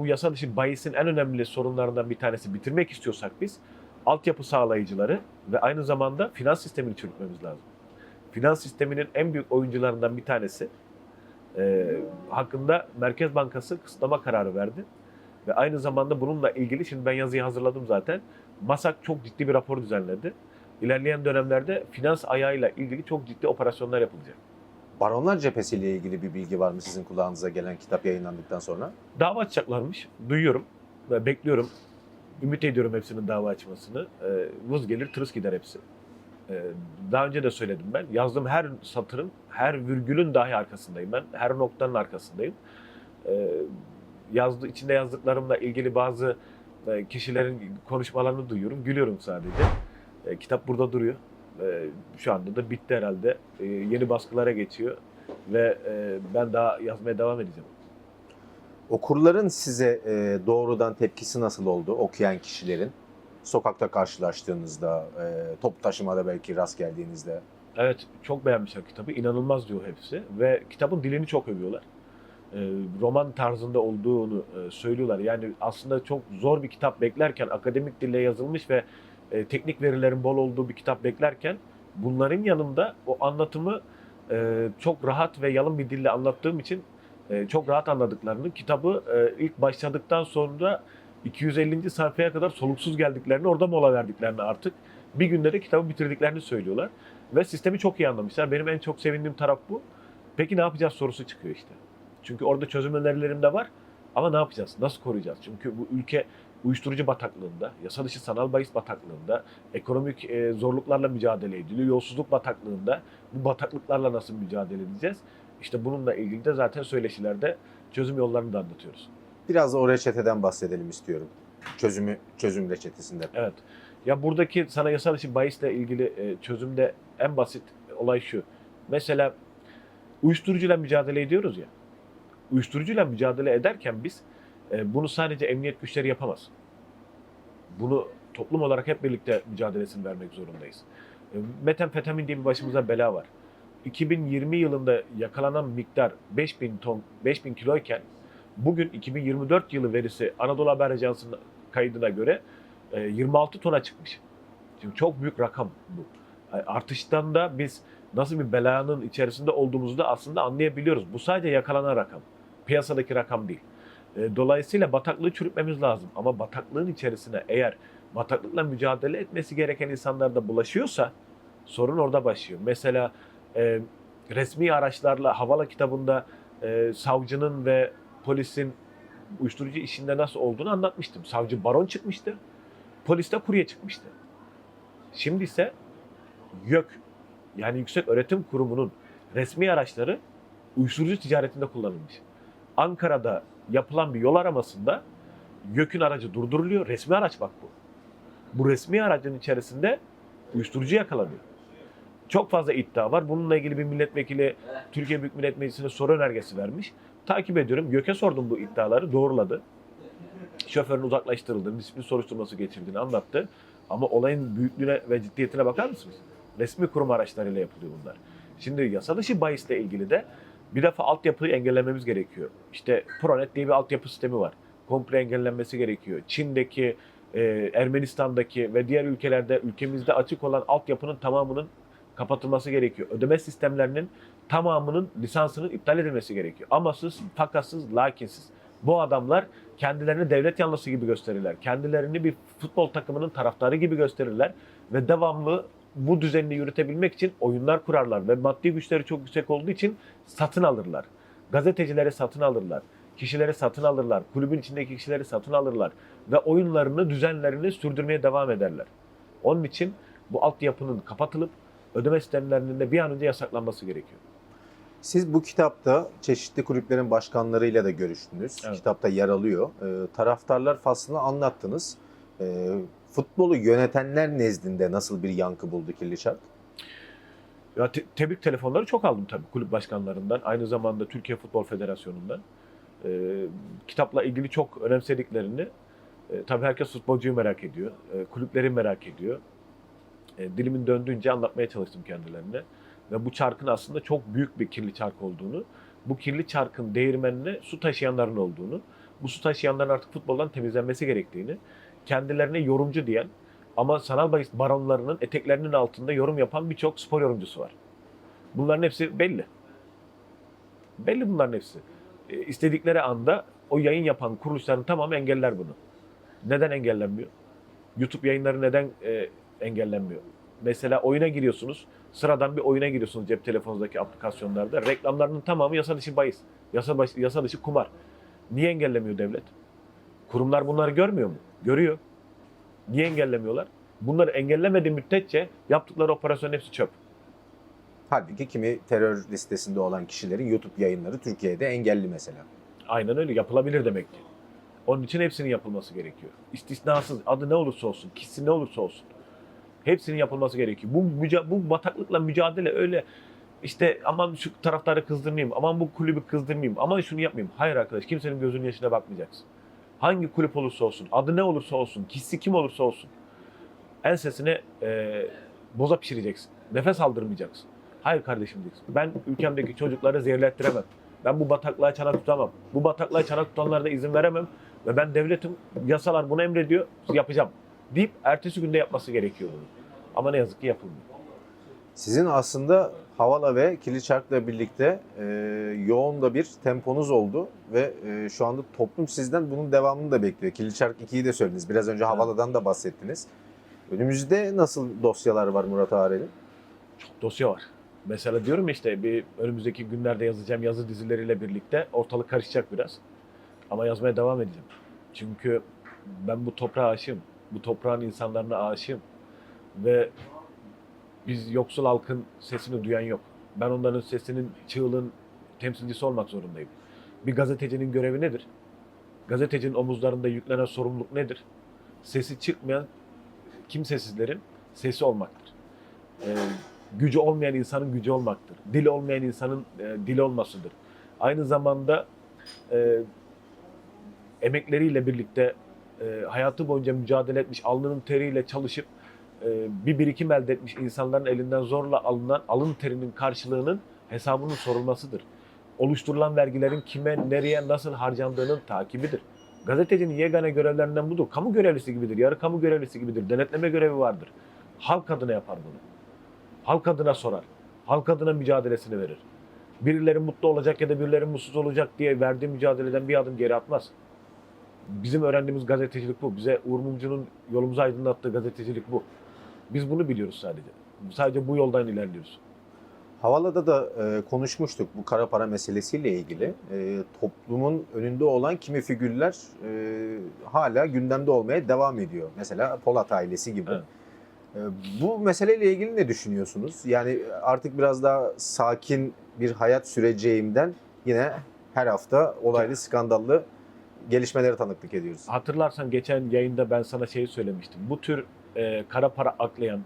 bu yasa dışı bahisin en önemli sorunlarından bir tanesi bitirmek istiyorsak biz altyapı sağlayıcıları ve aynı zamanda finans sistemini çürütmemiz lazım. Finans sisteminin en büyük oyuncularından bir tanesi e, hakkında Merkez Bankası kısıtlama kararı verdi. Ve aynı zamanda bununla ilgili, şimdi ben yazıyı hazırladım zaten, MASAK çok ciddi bir rapor düzenledi. İlerleyen dönemlerde finans ayağıyla ilgili çok ciddi operasyonlar yapılacak. Baronlar cephesiyle ilgili bir bilgi var mı sizin kulağınıza gelen kitap yayınlandıktan sonra? Dava açacaklarmış. Duyuyorum ve bekliyorum. Ümit ediyorum hepsinin dava açmasını. Ee, vız gelir tırıs gider hepsi. Ee, daha önce de söyledim ben. Yazdığım her satırın, her virgülün dahi arkasındayım ben. Her noktanın arkasındayım. Ee, yazdı, içinde yazdıklarımla ilgili bazı e, kişilerin konuşmalarını duyuyorum. Gülüyorum sadece. E, kitap burada duruyor. E, şu anda da bitti herhalde. E, yeni baskılara geçiyor. Ve e, ben daha yazmaya devam edeceğim. Okurların size e, doğrudan tepkisi nasıl oldu okuyan kişilerin? Sokakta karşılaştığınızda, e, top taşımada belki rast geldiğinizde. Evet çok beğenmişler kitabı. İnanılmaz diyor hepsi. Ve kitabın dilini çok övüyorlar. Roman tarzında olduğunu e, söylüyorlar. Yani aslında çok zor bir kitap beklerken, akademik dille yazılmış ve e, teknik verilerin bol olduğu bir kitap beklerken bunların yanında o anlatımı e, çok rahat ve yalın bir dille anlattığım için e, çok rahat anladıklarını, kitabı e, ilk başladıktan sonra 250. sayfaya kadar soluksuz geldiklerini, orada mola verdiklerini artık bir günde de kitabı bitirdiklerini söylüyorlar. Ve sistemi çok iyi anlamışlar. Benim en çok sevindiğim taraf bu. Peki ne yapacağız sorusu çıkıyor işte. Çünkü orada çözüm önerilerim de var. Ama ne yapacağız? Nasıl koruyacağız? Çünkü bu ülke uyuşturucu bataklığında, yasa dışı sanal bahis bataklığında, ekonomik e, zorluklarla mücadele ediliyor, yolsuzluk bataklığında. Bu bataklıklarla nasıl mücadele edeceğiz? İşte bununla ilgili de zaten söyleşilerde çözüm yollarını da anlatıyoruz. Biraz da o reçeteden bahsedelim istiyorum. Çözümü, çözüm reçetesinden. Evet. Ya buradaki sana yasal dışı bahisle ilgili e, çözümde en basit olay şu. Mesela uyuşturucuyla mücadele ediyoruz ya. Uyuşturucuyla mücadele ederken biz e, bunu sadece emniyet güçleri yapamaz. Bunu toplum olarak hep birlikte mücadelesini vermek zorundayız. E, metamfetamin diye bir başımıza bela var. 2020 yılında yakalanan miktar 5000 ton, 5000 kiloyken bugün 2024 yılı verisi Anadolu Haber Ajansı'nın kaydına göre e, 26 tona çıkmış. Şimdi çok büyük rakam bu. E, Artıştan da biz nasıl bir belanın içerisinde olduğumuzu da aslında anlayabiliyoruz. Bu sadece yakalanan rakam. Piyasadaki rakam değil. E, Dolayısıyla bataklığı çürütmemiz lazım. Ama bataklığın içerisine eğer bataklıkla mücadele etmesi gereken insanlar da bulaşıyorsa sorun orada başlıyor. Mesela e, resmi araçlarla Havala kitabında e, savcının ve polisin uyuşturucu işinde nasıl olduğunu anlatmıştım. Savcı baron çıkmıştı. Polis de kurye çıkmıştı. Şimdi ise YÖK yani Yüksek Öğretim Kurumu'nun resmi araçları uyuşturucu ticaretinde kullanılmış. Ankara'da yapılan bir yol aramasında YÖK'ün aracı durduruluyor. Resmi araç bak bu. Bu resmi aracın içerisinde uyuşturucu yakalanıyor. Çok fazla iddia var. Bununla ilgili bir milletvekili Türkiye Büyük Millet Meclisi'ne soru önergesi vermiş. Takip ediyorum. YÖK'e sordum bu iddiaları. Doğruladı. Şoförün uzaklaştırıldığını, disiplin soruşturması geçirdiğini anlattı. Ama olayın büyüklüğüne ve ciddiyetine bakar mısınız? Resmi kurum araçlarıyla yapılıyor bunlar. Şimdi yasa dışı bahisle ilgili de bir defa altyapıyı engellememiz gerekiyor. İşte Pronet diye bir altyapı sistemi var. Komple engellenmesi gerekiyor. Çin'deki, e, Ermenistan'daki ve diğer ülkelerde ülkemizde açık olan altyapının tamamının kapatılması gerekiyor. Ödeme sistemlerinin tamamının lisansının iptal edilmesi gerekiyor. Amasız, fakatsız, lakinsiz. Bu adamlar kendilerini devlet yanlısı gibi gösterirler. Kendilerini bir futbol takımının taraftarı gibi gösterirler ve devamlı bu düzenini yürütebilmek için oyunlar kurarlar ve maddi güçleri çok yüksek olduğu için satın alırlar. Gazetecileri satın alırlar. Kişileri satın alırlar. Kulübün içindeki kişileri satın alırlar. Ve oyunlarını, düzenlerini sürdürmeye devam ederler. Onun için bu altyapının kapatılıp ödeme sistemlerinin de bir an önce yasaklanması gerekiyor. Siz bu kitapta çeşitli kulüplerin başkanlarıyla da görüştünüz. Evet. Kitapta yer alıyor. Ee, taraftarlar faslını anlattınız. Ee, futbolu yönetenler nezdinde nasıl bir yankı buldu Kirli Çark? Ya te- tebrik telefonları çok aldım tabii kulüp başkanlarından. Aynı zamanda Türkiye Futbol Federasyonu'ndan. Ee, kitapla ilgili çok önemsediklerini e, tabii herkes futbolcuyu merak ediyor. E, kulüpleri merak ediyor. E, dilimin döndüğünce anlatmaya çalıştım kendilerine. Ve bu çarkın aslında çok büyük bir kirli çark olduğunu, bu kirli çarkın değirmenine su taşıyanların olduğunu, bu su taşıyanların artık futboldan temizlenmesi gerektiğini, kendilerine yorumcu diyen ama sanal bahis baronlarının eteklerinin altında yorum yapan birçok spor yorumcusu var. Bunların hepsi belli. Belli bunların hepsi. E, istedikleri anda o yayın yapan kuruluşların tamamı engeller bunu. Neden engellenmiyor? YouTube yayınları neden e, engellenmiyor? Mesela oyuna giriyorsunuz. Sıradan bir oyuna giriyorsunuz cep telefonunuzdaki aplikasyonlarda. Reklamlarının tamamı yasa dışı bahis. Yasa, baş- yasa dışı kumar. Niye engellemiyor devlet? Kurumlar bunları görmüyor mu? Görüyor. Niye engellemiyorlar? Bunları engellemediği müddetçe yaptıkları operasyonun hepsi çöp. Halbuki kimi terör listesinde olan kişilerin YouTube yayınları Türkiye'de engelli mesela. Aynen öyle yapılabilir demek ki. Onun için hepsinin yapılması gerekiyor. İstisnasız adı ne olursa olsun, kişisi ne olursa olsun. Hepsinin yapılması gerekiyor. Bu bu bataklıkla mücadele öyle işte aman şu taraftarı kızdırmayayım, aman bu kulübü kızdırmayayım, aman şunu yapmayayım. Hayır arkadaş kimsenin gözünün yaşına bakmayacaksın. Hangi kulüp olursa olsun, adı ne olursa olsun, kişisi kim olursa olsun. Ensesine e, boza pişireceksin. Nefes aldırmayacaksın. Hayır kardeşim diyeceksin. Ben ülkemdeki çocukları zehirlettiremem. Ben bu bataklığa çanak tutamam. Bu bataklığa çanak tutanlara da izin veremem. Ve ben devletim, yasalar bunu emrediyor, yapacağım. Deyip ertesi günde yapması gerekiyor bunu. Ama ne yazık ki yapılmıyor. Sizin aslında Havala ve Kiliçark'la birlikte e, yoğun da bir temponuz oldu ve e, şu anda toplum sizden bunun devamını da bekliyor. Kiliçark 2'yi de söylediniz. Biraz önce Havala'dan da bahsettiniz. Önümüzde nasıl dosyalar var Murat Arel'in? Çok dosya var. Mesela diyorum işte bir önümüzdeki günlerde yazacağım yazı dizileriyle birlikte ortalık karışacak biraz. Ama yazmaya devam edeceğim. Çünkü ben bu toprağa aşığım. Bu toprağın insanlarına aşığım. Ve biz yoksul halkın sesini duyan yok. Ben onların sesinin, çığlığın temsilcisi olmak zorundayım. Bir gazetecinin görevi nedir? Gazetecinin omuzlarında yüklenen sorumluluk nedir? Sesi çıkmayan kimsesizlerin sesi olmaktır. Ee, gücü olmayan insanın gücü olmaktır. Dili olmayan insanın e, dili olmasıdır. Aynı zamanda e, emekleriyle birlikte e, hayatı boyunca mücadele etmiş, alnının teriyle çalışıp bir birikim elde etmiş insanların elinden zorla alınan alın terinin karşılığının hesabının sorulmasıdır. Oluşturulan vergilerin kime, nereye, nasıl harcandığının takibidir. Gazetecinin yegane görevlerinden budur. Kamu görevlisi gibidir, yarı kamu görevlisi gibidir. Denetleme görevi vardır. Halk adına yapar bunu. Halk adına sorar. Halk adına mücadelesini verir. Birileri mutlu olacak ya da birileri mutsuz olacak diye verdiği mücadeleden bir adım geri atmaz. Bizim öğrendiğimiz gazetecilik bu. Bize Uğur Mumcu'nun yolumuzu aydınlattığı gazetecilik bu. Biz bunu biliyoruz sadece. Sadece bu yoldan ilerliyoruz. Havala'da da e, konuşmuştuk bu kara para meselesiyle ilgili. E, toplumun önünde olan kimi figürler e, hala gündemde olmaya devam ediyor. Mesela Polat ailesi gibi. Evet. E, bu meseleyle ilgili ne düşünüyorsunuz? Yani artık biraz daha sakin bir hayat süreceğimden yine her hafta olaylı, skandallı gelişmelere tanıklık ediyoruz. Hatırlarsan geçen yayında ben sana şeyi söylemiştim. Bu tür e, kara para aklayan,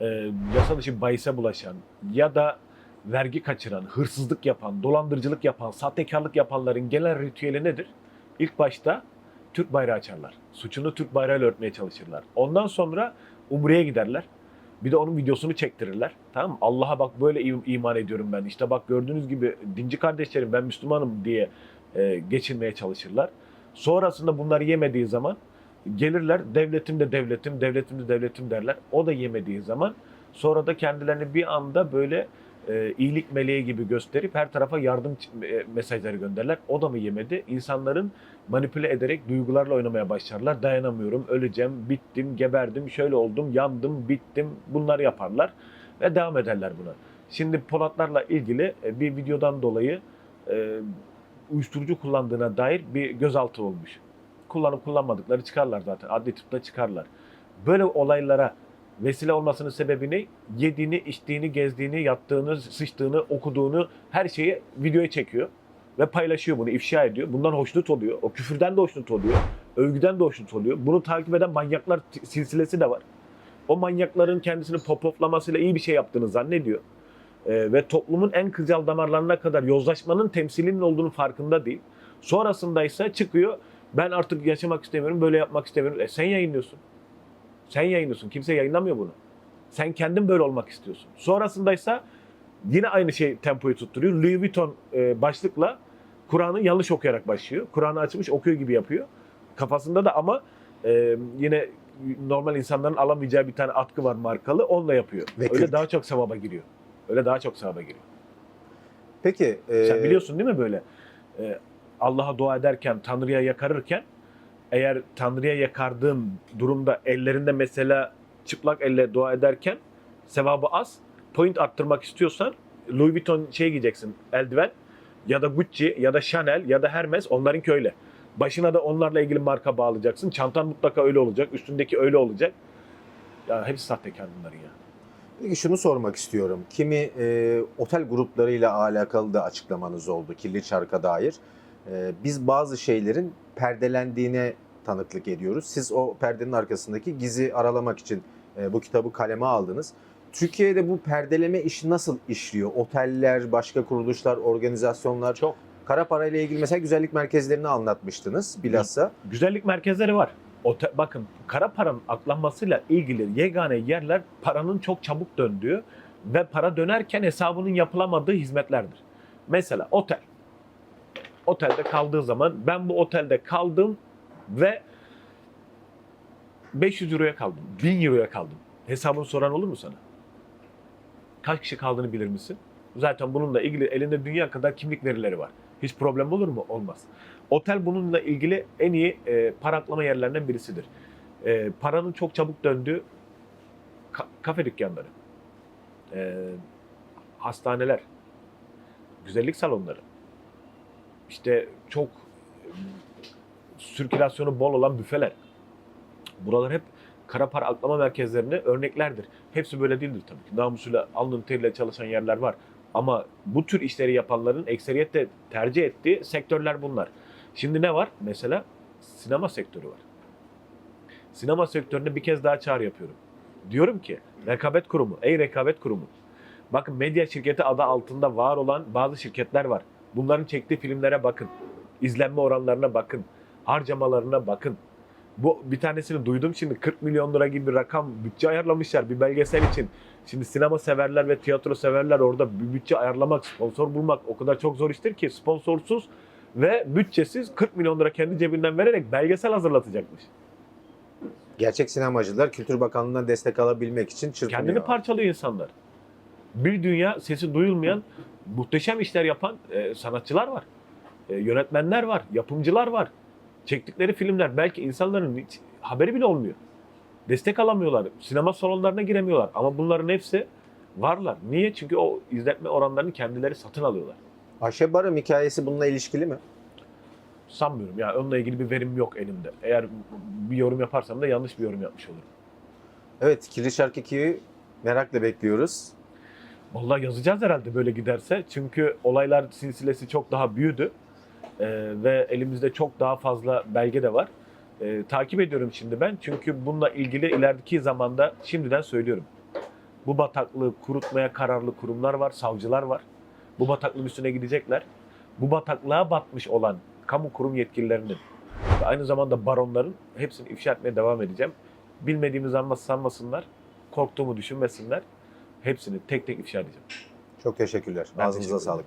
e, yasa dışı bahise bulaşan ya da vergi kaçıran, hırsızlık yapan, dolandırıcılık yapan, sahtekarlık yapanların genel ritüeli nedir? İlk başta Türk bayrağı açarlar. Suçunu Türk bayrağıyla örtmeye çalışırlar. Ondan sonra Umre'ye giderler. Bir de onun videosunu çektirirler. Tamam? Allah'a bak böyle im- iman ediyorum ben. İşte bak gördüğünüz gibi dinci kardeşlerim ben Müslümanım diye e, geçinmeye çalışırlar. Sonrasında bunları yemediği zaman gelirler devletim de devletim, devletim de devletim derler. O da yemediği zaman sonra da kendilerini bir anda böyle e, iyilik meleği gibi gösterip her tarafa yardım e, mesajları gönderler. O da mı yemedi? İnsanların manipüle ederek duygularla oynamaya başlarlar. Dayanamıyorum, öleceğim, bittim, geberdim, şöyle oldum, yandım, bittim. Bunları yaparlar ve devam ederler buna. Şimdi Polatlarla ilgili e, bir videodan dolayı e, uyuşturucu kullandığına dair bir gözaltı olmuş. Kullanıp kullanmadıkları çıkarlar zaten. Adli tıpta çıkarlar. Böyle olaylara vesile olmasının sebebi ne? Yediğini, içtiğini, gezdiğini, yattığını, sıçtığını, okuduğunu her şeyi videoya çekiyor. Ve paylaşıyor bunu, ifşa ediyor. Bundan hoşnut oluyor. O küfürden de hoşnut oluyor. Övgüden de hoşnut oluyor. Bunu takip eden manyaklar silsilesi de var. O manyakların kendisini popoflamasıyla iyi bir şey yaptığını zannediyor. Ee, ve toplumun en kılcal damarlarına kadar yozlaşmanın temsilinin olduğunu farkında değil. Sonrasında ise çıkıyor ben artık yaşamak istemiyorum, böyle yapmak istemiyorum. E sen yayınlıyorsun. Sen yayınlıyorsun. Kimse yayınlamıyor bunu. Sen kendin böyle olmak istiyorsun. Sonrasında ise yine aynı şey tempoyu tutturuyor. Louis Vuitton e, başlıkla Kur'an'ı yanlış okuyarak başlıyor. Kur'an'ı açmış okuyor gibi yapıyor. Kafasında da ama e, yine normal insanların alamayacağı bir tane atkı var markalı. Onunla yapıyor. Ve Öyle daha çok sevaba giriyor. Öyle daha çok sevaba giriyor. Peki e, Sen biliyorsun değil mi böyle? Ee, Allah'a dua ederken, Tanrı'ya yakarırken eğer Tanrı'ya yakardığın durumda ellerinde mesela çıplak elle dua ederken sevabı az. Point arttırmak istiyorsan Louis Vuitton şey giyeceksin eldiven ya da Gucci ya da Chanel ya da Hermes onlarınki öyle. Başına da onlarla ilgili marka bağlayacaksın. Çantan mutlaka öyle olacak. Üstündeki öyle olacak. Ya hepsi sahtekar bunların ya. Peki şunu sormak istiyorum. Kimi e, otel gruplarıyla alakalı da açıklamanız oldu kirli çarka dair. E, biz bazı şeylerin perdelendiğine tanıklık ediyoruz. Siz o perdenin arkasındaki gizi aralamak için e, bu kitabı kaleme aldınız. Türkiye'de bu perdeleme işi nasıl işliyor? Oteller, başka kuruluşlar, organizasyonlar. Çok. Kara para ile ilgili mesela güzellik merkezlerini anlatmıştınız bilhassa. Güzellik merkezleri var. Ote- bakın kara paranın aklanmasıyla ilgili yegane yerler paranın çok çabuk döndüğü ve para dönerken hesabının yapılamadığı hizmetlerdir. Mesela otel. Otelde kaldığı zaman ben bu otelde kaldım ve 500 euroya kaldım, 1000 euroya kaldım. Hesabını soran olur mu sana? Kaç kişi kaldığını bilir misin? Zaten bununla ilgili elinde dünya kadar kimlik verileri var. Hiç problem olur mu? Olmaz. Otel bununla ilgili en iyi e, para aklama yerlerinden birisidir. E, paranın çok çabuk döndüğü ka- kafe dükkanları, e, hastaneler, güzellik salonları, işte çok e, sirkülasyonu bol olan büfeler. Buralar hep kara para aklama merkezlerine örneklerdir. Hepsi böyle değildir tabii ki. Namusuyla, alnın teriyle çalışan yerler var. Ama bu tür işleri yapanların ekseriyetle tercih ettiği sektörler bunlar. Şimdi ne var? Mesela sinema sektörü var. Sinema sektörüne bir kez daha çağrı yapıyorum. Diyorum ki rekabet kurumu, ey rekabet kurumu. Bakın medya şirketi adı altında var olan bazı şirketler var. Bunların çektiği filmlere bakın. İzlenme oranlarına bakın. Harcamalarına bakın. Bu bir tanesini duydum şimdi 40 milyon lira gibi bir rakam bütçe ayarlamışlar bir belgesel için. Şimdi sinema severler ve tiyatro severler orada bir bütçe ayarlamak, sponsor bulmak o kadar çok zor iştir ki sponsorsuz ve bütçesiz 40 milyon lira kendi cebinden vererek belgesel hazırlatacakmış. Gerçek sinemacılar Kültür Bakanlığı'ndan destek alabilmek için çırpınıyor. Kendini parçalıyor insanlar. Bir dünya sesi duyulmayan muhteşem işler yapan e, sanatçılar var. E, yönetmenler var, yapımcılar var. Çektikleri filmler belki insanların hiç haberi bile olmuyor. Destek alamıyorlar. Sinema salonlarına giremiyorlar. Ama bunların hepsi varlar. Niye? Çünkü o izletme oranlarını kendileri satın alıyorlar. Ayşe Barım hikayesi bununla ilişkili mi? Sanmıyorum. Yani onunla ilgili bir verim yok elimde. Eğer bir yorum yaparsam da yanlış bir yorum yapmış olurum. Evet, Kirli Şarkı 2'yi merakla bekliyoruz. Vallahi yazacağız herhalde böyle giderse. Çünkü olaylar silsilesi çok daha büyüdü. Ee, ve elimizde çok daha fazla belge de var. Ee, takip ediyorum şimdi ben. Çünkü bununla ilgili ilerideki zamanda şimdiden söylüyorum. Bu bataklığı kurutmaya kararlı kurumlar var, savcılar var. Bu bataklığın üstüne gidecekler. Bu bataklığa batmış olan kamu kurum yetkililerinin ve aynı zamanda baronların hepsini ifşa etmeye devam edeceğim. Bilmediğimiz sanmasınlar, korktuğumu düşünmesinler. Hepsini tek tek ifşa edeceğim. Çok teşekkürler. Ben Ağzınıza teşekkür sağlık.